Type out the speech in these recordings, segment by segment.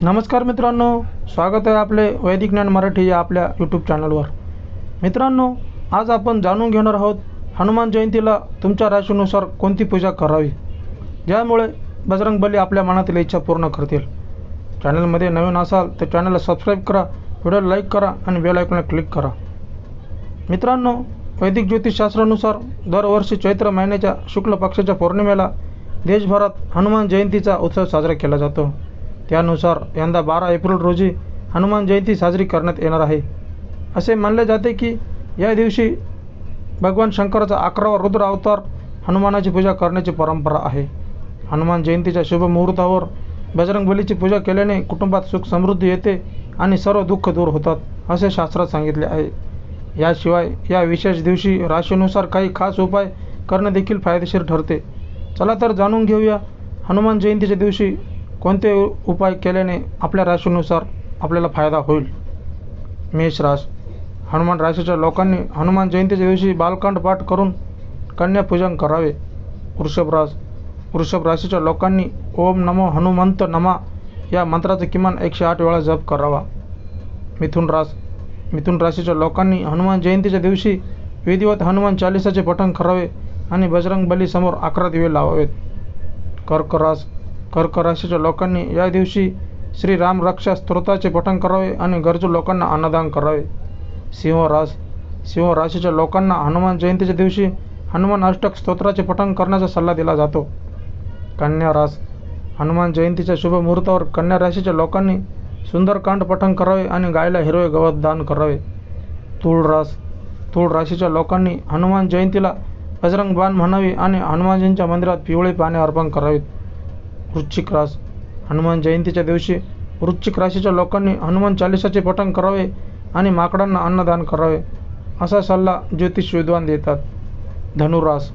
नमस्कार मित्रांनो स्वागत आहे आपले वैदिक ज्ञान मराठी या आपल्या यूट्यूब चॅनलवर मित्रांनो आज आपण जाणून घेणार आहोत हनुमान जयंतीला तुमच्या राशीनुसार कोणती पूजा करावी? ज्यामुळे बजरंग बली आपल्या मनातील इच्छा पूर्ण करतील. चॅनलमध्ये नवीन असाल तर चॅनलला सबस्क्राईब करा व्हिडिओला लाईक करा आणि बेल आयकॉनला क्लिक करा. मित्रांनो वैदिक ज्योतिषशास्त्रानुसार दरवर्षी चैत्र महिन्याच्या शुक्ल पक्षाच्या पौर्णिमेला देशभरात हनुमान जयंतीचा उत्सव साजरा केला जातो. त्यानुसार यंदा बारा एप्रिल रोजी हनुमान जयंती साजरी करण्यात येणार आहे. असे मानले जाते की या दिवशी भगवान शंकराचा अकरावा रुद्र अवतार हनुमानाची पूजा करण्याची परंपरा आहे. हनुमान जयंतीच्या शुभ मुहूर्तावर बजरंगबलीची पूजा केल्याने कुटुंबात सुख समृद्धी येते आणि सर्व दुःख दूर होतात असे शास्त्रात सांगितले आहे. याशिवाय या विशेष दिवशी राशीनुसार काही खास उपाय करणे देखील फायदेशीर ठरते. चला तर जाणून घेऊया हनुमान जयंतीच्या दिवशी कोणते उपाय केल्याने आपल्या राशीनुसार आपल्याला फायदा होईल? मेष रास हनुमान राशीच्या लोकांनी हनुमान जयंतीच्या दिवशी बालकांड पाठ करून कन्यापूजन करावे. वृषभ रास वृषभ राशीच्या लोकांनी ओम नमो हनुमंत नमा या मंत्राचा किमान एकशे आठ वेळा जप करावा. मिथुन रास मिथुन राशीच्या लोकांनी हनुमान जयंतीच्या दिवशी विधिवत हनुमान चालिसाचे पठण करावे आणि बजरंग बलीसमोर अकरा दिवे लावावेत. कर्क रास कर्क राशीच्या लोकांनी या दिवशी श्री राम रक्षा स्तोत्राचे पठण करावे आणि गरजू लोकांना अन्नदान करावे. सिंह रास सिंह राशीच्या लोकांना हनुमान जयंतीच्या दिवशी हनुमान अष्टक स्तोत्राचे पठण करण्याचा सल्ला दिला जातो. कन्या रास हनुमान जयंतीच्या शुभ मुहूर्तावर कन्या राशीच्या लोकांनी सुंदरकांड पठण करावे आणि गायला हिरवे गवत दान करावे. तूळ रास तूळ राशीच्या लोकांनी हनुमान जयंतीला बजरंग बाण म्हणावी आणि हनुमानजींच्या मंदिरात पिवळे पाने अर्पण करावीत. वृश्चिक रास. हनुमान जयंतीच्या दिवशी वृश्चिक राशीच्या लोकांनी हनुमान चालिसाचे पठण करावे आणि माकडांना अन्नदान करावे. असा सल्ला ज्योतिष विद्वान देतात. धनुरास.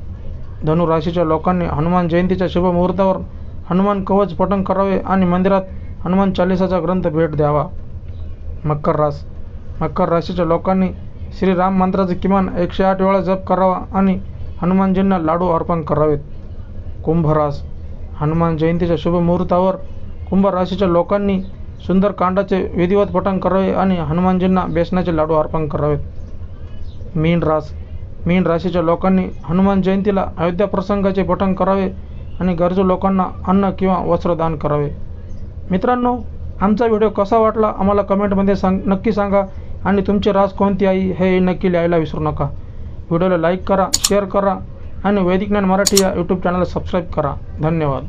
धनुराशीच्या लोकांनी हनुमान जयंतीच्या शुभ मुहूर्तावर हनुमान कवच पठण करावे आणि मंदिरात हनुमान चालिसाचा ग्रंथ भेट द्यावा. मकर रास. मकर राशीच्या लोकांनी श्रीराम मंत्राचे किमान एकशे आठ वेळा जप करावा आणि हनुमानजींना लाडू अर्पण करावेत. कुंभरास. हनुमान जयंतीच्या शुभ मुहूर्तावर कुंभ राशीच्या लोकांनी सुंदरकांडाचे विधिवत पठण करावे आणि हनुमानजींना बेसनाचे लाडू अर्पण करावेत मीन रास. मीन राशीच्या लोकांनी हनुमान जयंतीला अयोध्या प्रसंगाचे पठण करावे आणि गरजू लोकांना अन्न किंवा वस्त्रदान करावे. मित्रांनो आमचा व्हिडिओ कसा वाटला आम्हाला कमेंटमध्ये सांग नक्की सांगा आणि तुमची रास कोणती आई हे नक्की लिहायला विसरू नका. व्हिडिओला लाईक करा शेअर करा आणि वैदिक ज्ञान मराठी या यूट्यूब चॅनलला सबस्क्राईब करा. धन्यवाद.